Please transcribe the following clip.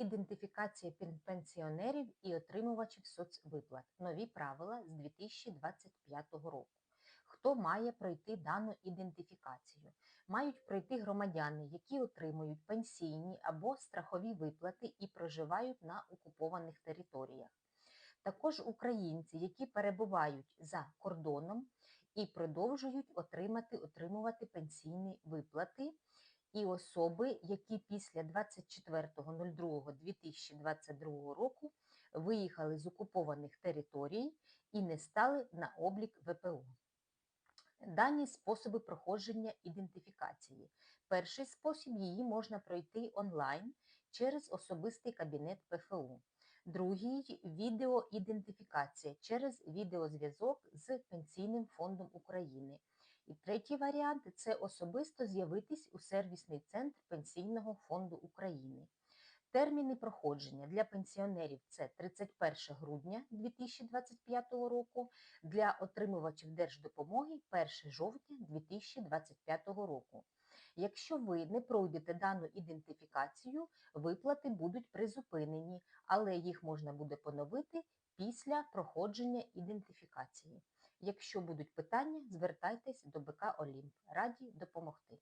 Ідентифікація пенсіонерів і отримувачів соцвиплат. Нові правила з 2025 року. Хто має пройти дану ідентифікацію? Мають пройти громадяни, які отримують пенсійні або страхові виплати і проживають на окупованих територіях. Також українці, які перебувають за кордоном і продовжують отримати, отримувати пенсійні виплати, і особи, які після 24.02.2022 року виїхали з окупованих територій і не стали на облік ВПО. Дані способи проходження ідентифікації. Перший спосіб її можна пройти онлайн через особистий кабінет ПФУ. Другий відеоідентифікація через відеозв'язок з Пенсійним фондом України. І третій варіант це особисто з'явитись у сервісний центр Пенсійного фонду України. Терміни проходження для пенсіонерів це 31 грудня 2025 року, для отримувачів держдопомоги 1 жовтня 2025 року. Якщо ви не пройдете дану ідентифікацію, виплати будуть призупинені, але їх можна буде поновити після проходження ідентифікації. Якщо будуть питання, звертайтесь до БК Олімп. Раді допомогти.